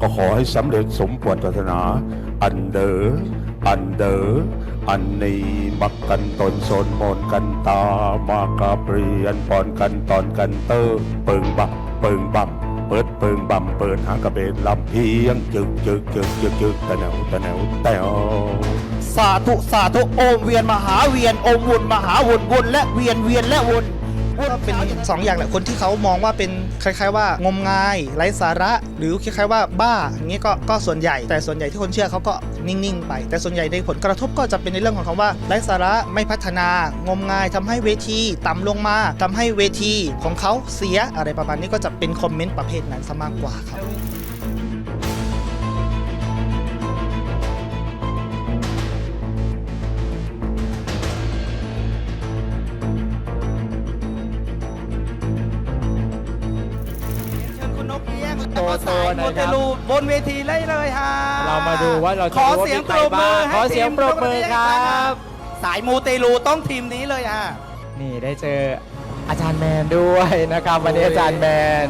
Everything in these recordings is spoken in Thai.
ก็ขอให้สำเร็จสมปรารถนา อันเดออันเดออันนี้มักกันตนสนมนกันตามากาเปรียนปอนกันตอนกันเตอร์เปิงบับเปิงบับเปิดเปิงบัมเปิดหางกระเบนลำเพียงจึกจึกจึกจึกจึกตะแนวตะแนวแตวสาธุสาธุโอมเวียนมหาเวียนโอมวนมหาวนวนและเวียนเวียนและวน ก็เป็นสองอย่างแหละคนที่เขามองว่าเป็นคล้ายๆว่างมงายไร้สาระ หรือคล้ายๆว่าบ้าอย่างนี้ก็ก็ส่วนใหญ่ แต่ส่วนใหญ่ที่คนเชื่อเขาก็นิ่งๆไป แต่ส่วนใหญ่ในผลกระทบก็จะเป็นในเรื่องของคำว่าไร้สาระไม่พัฒนางมงายทำให้เวทีต่ำลงมาทำให้เวทีของเขาเสียอะไรประมาณนี้ก็จะเป็นคอมเมนต์ประเภทนั้นซะมากกว่าครับ โตโตโมนะครับเตลูบนเวทีเลยเลยฮะเรามาดูว่าเราจะขอรู้ว่าเสียงมีปใครรบมือบ้างให้ขอเสียงทีมปรบมือครับ สายมูเตลูต้องทีมนี้เลยฮะ นี่ได้เจออาจารย์แมนด้วยนะครับ วันนี้อาจารย์แมน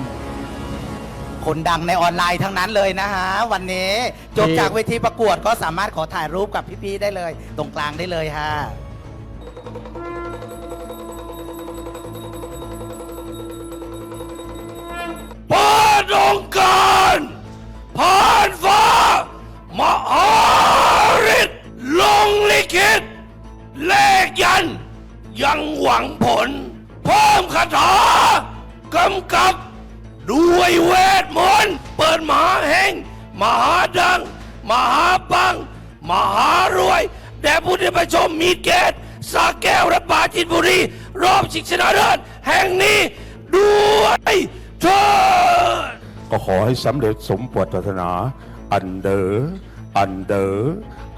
คนดังในออนไลน์ทั้งนั้นเลยนะฮะ วันนี้จบที่จากเวทีประกวดก็สามารถขอถ่ายรูปกับพี่ๆได้เลย ตรงกลางได้เลยฮะานองการผ่านฟ้ามหาฤทธิ์ลงลิขิตเลขยัน ยังหวังผลเพิ่มคาถากำกับ ด้วยเวทมนต์เปิดมหาแห่งมหาดัง มหาปัง มหารวย แด่ผู้ที่ไปชมมีดเกตสาแก้วและปาจินบุรี รอบชิงชนะเลิศแห่งนี้ด้วยเถิด ก็ขอให้สำเร็จสมปรารถนา อันเดออันเดอ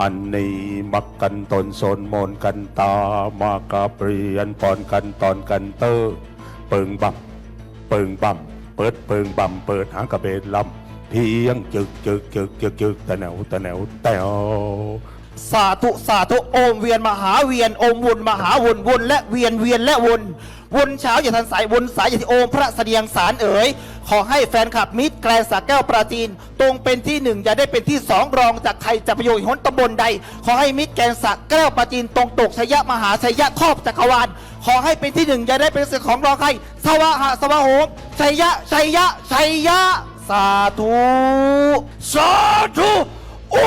อันนี้มักกันตนสนมนกันตามากาเปรียนปอนกันตอนกันเตอร์เปิงบับเปิงบัมเปิดเปิงบัมเปิดหางกระเบนลำเพียงจึกจึกจึกจึกจึกตะแนวตะแนวแตวสาธุสาธุโอมเวียนมหาเวียนโอมวนมหาวนวนและเวียนเวียนและวนวนเช้าอย่าทันสายวนสายอย่าที่โอมพระเสดียงสารเอ๋ย ขอให้แฟนคลับมิตรแกลนสาแก้วปราจีน ตรงเป็นที่หนึ่งอย่าได้เป็นที่สองรองจากใครจะประโยชน์หนตำบลใด ขอให้มิตรแกลนสาแก้วปราจีนตรงตกชยะมหาชยะครอบจักรวาลขอให้เป็นที่หนึ่งอย่าได้เป็นเสือของรองใครสวะหะสวะโหมชัยยะชัยยะชัยยะสาธุสาธุโอ้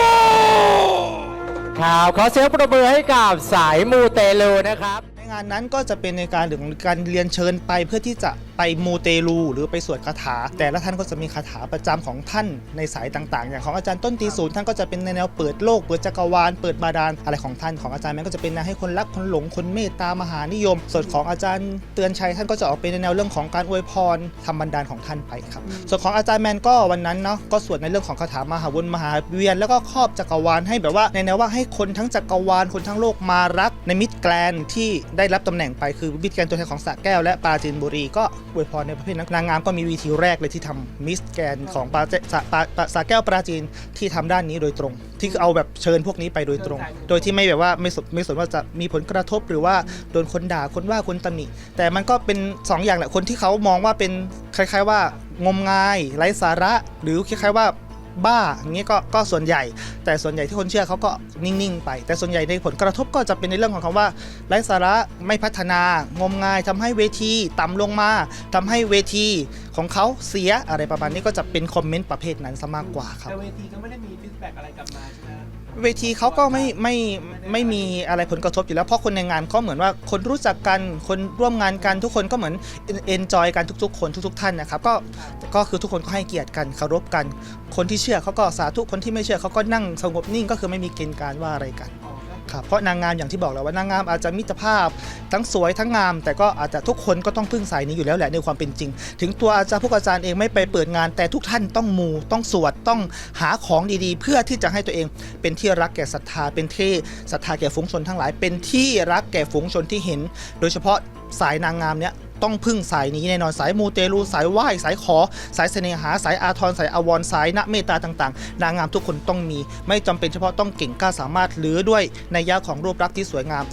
ครับขอเสียงปรบมือให้กับสายมูเตลูนะครับ ในงานนั้นก็จะเป็นในการถึงการเรียนเชิญไปเพื่อที่จะไปมูเตลู หรือไปสวดคาถา แต่ละท่านก็จะมีคาถาประจำของท่านในสายต่างๆ อย่างของอาจารย์ต้นตีศูนย์ท่านก็จะเป็นในแนวเปิดโลกเปิดจักรวาลเปิดบาดาลอะไรของท่านของอาจารย์แม่ก็จะเป็นแนวให้คนรักคนหลงคนเมตตามหานิยม ส่วนของอาจารย์เตือนชัยท่านก็จะออกเป็นในแนวเรื่องของการอวยพรทำบันดาลของท่านไปครับ ส่วนของอาจารย์แมนก็วันนั้นเนาะก็สวดในเรื่องของคาถามหาวนมหาเวียนแล้วก็ครอบจักรวาลให้แบบว่าในแนวว่าให้คนทั้งจักรวาลคนทั้งโลกมารักในมิตรแกรนด์ที่ได้รับตำแหน่งไปคือมิตรแกรนด์ตัวแทนของสระแก้วและปราจีนบุรีก็อวยพรในประเภทนั้นนางงามก็มีวีทีแรกเลยที่ทำมิสแกรนด์ของปราเจสระปราปราสระแก้วปราจีนที่ทำด้านนี้โดยตรง ที่เอาแบบเชิญพวกนี้ไปโดยตรง โดยที่ไม่แบบว่าไม่สนไม่สนว่าจะมีผลกระทบหรือว่าโดนคนด่าคนว่าคนตำหนิแต่มันก็เป็นสองอย่างแหละคนที่เขามองว่าเป็นคล้าย ๆว่างมงายไร้สาระ หรือคล้ายๆว่า บ้าอย่างนี้ก็ก็ส่วนใหญ่ แต่ส่วนใหญ่ที่คนเชื่อเขาก็นิ่งๆไป แต่ส่วนใหญ่ในผลกระทบก็จะเป็นในเรื่องของคำว่าไร้สาระไม่พัฒนางมงายทำให้เวทีต่ำลงมาทำให้เวทีของเขาเสียอะไรประมาณนี้ก็จะเป็นคอมเมนต์ประเภทนั้นซะมากกว่าครับแต่เวทีก็ไม่ได้มีฟีดแบ็กอะไรกลับมาใช่ไหม เวทีเขาก็ไม่ไม่ไม่มีอะไรผลกระทบอยู่แล้วเพราะคนในงานก็เหมือนว่าคนรู้จักกันคนร่วมงานกันทุกคนก็เหมือนเอนจอยกันทุก ๆ คนทุก ๆ ท่านนะครับก็ก็คือทุกคนก็ให้เกียรติกันเคารพกัน คนที่เชื่อเขาก็สาธุคนที่ไม่เชื่อเขาก็นั่งสงบนิ่งก็คือไม่มีเกณฑ์การว่าอะไรกัน ครับเพราะนางงามอย่างที่บอกแล้วว่านางงามอาจจะมิตรภาพ ทั้งสวยทั้งงาม แต่ก็อาจจะทุกคนก็ต้องพึ่งสายนี้อยู่แล้วแหละในความเป็นจริง ถึงตัวอาจารย์พวกอาจารย์เองไม่ไปเปิดงาน แต่ทุกท่านต้องมูต้องสวดต้องหาของดีๆ เพื่อที่จะให้ตัวเองเป็นที่รักแก่ศรัทธาเป็นที่ศรัทธาแก่ฝูงชนทั้งหลาย เป็นที่รักแก่ฝูงชนที่เห็น โดยเฉพาะสายนางงามเนี้ย ต้องพึ่งสายนี้แน่นอนสายมูเตลูสายไหว้สายขอ สายเสน่หาสายอาทรสายอวรสายณเมตตาต่างๆ นางงามทุกคนต้องมี ไม่จำเป็นเฉพาะต้องเก่งกล้าสามารถหรือด้วยในยยะของรูปลักษณ์ที่สวยงาม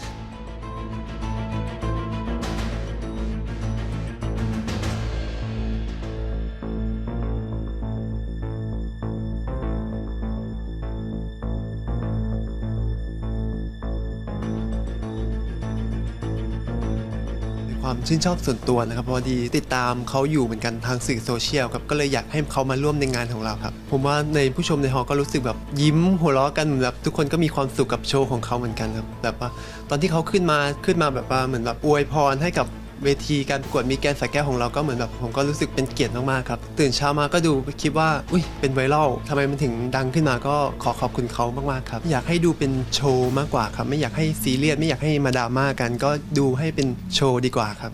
ความชื่นชอบส่วนตัวนะครับพอดีติดตามเขาอยู่เหมือนกันทางสื่อโซเชียลครับก็เลยอยากให้เขามาร่วมในงานของเราครับ ผมว่าในผู้ชมในฮอลก็รู้สึกแบบยิ้มหัวเราะกันเหมือนแบบทุกคนก็มีความสุขกับโชว์ของเขาเหมือนกันครับแบบว่าตอนที่เขาขึ้นมาขึ้นมาแบบว่าเหมือนแบบอวยพรให้กับ เวทีการประกวดมีแกนสายแก้วของเราก็เหมือนแบบผมก็รู้สึกเป็นเกียรติมากๆครับ ตื่นเช้ามาก็ดูคิดว่าอุ้ยเป็นไวรัลทำไมมันถึงดังขึ้นมาก็ขอขอบคุณเขามากๆครับอยากให้ดูเป็นโชว์มากกว่าครับไม่อยากให้ซีเรียสไม่อยากให้มาดราม่ากัน ก็ดูให้เป็นโชว์ดีกว่าครับ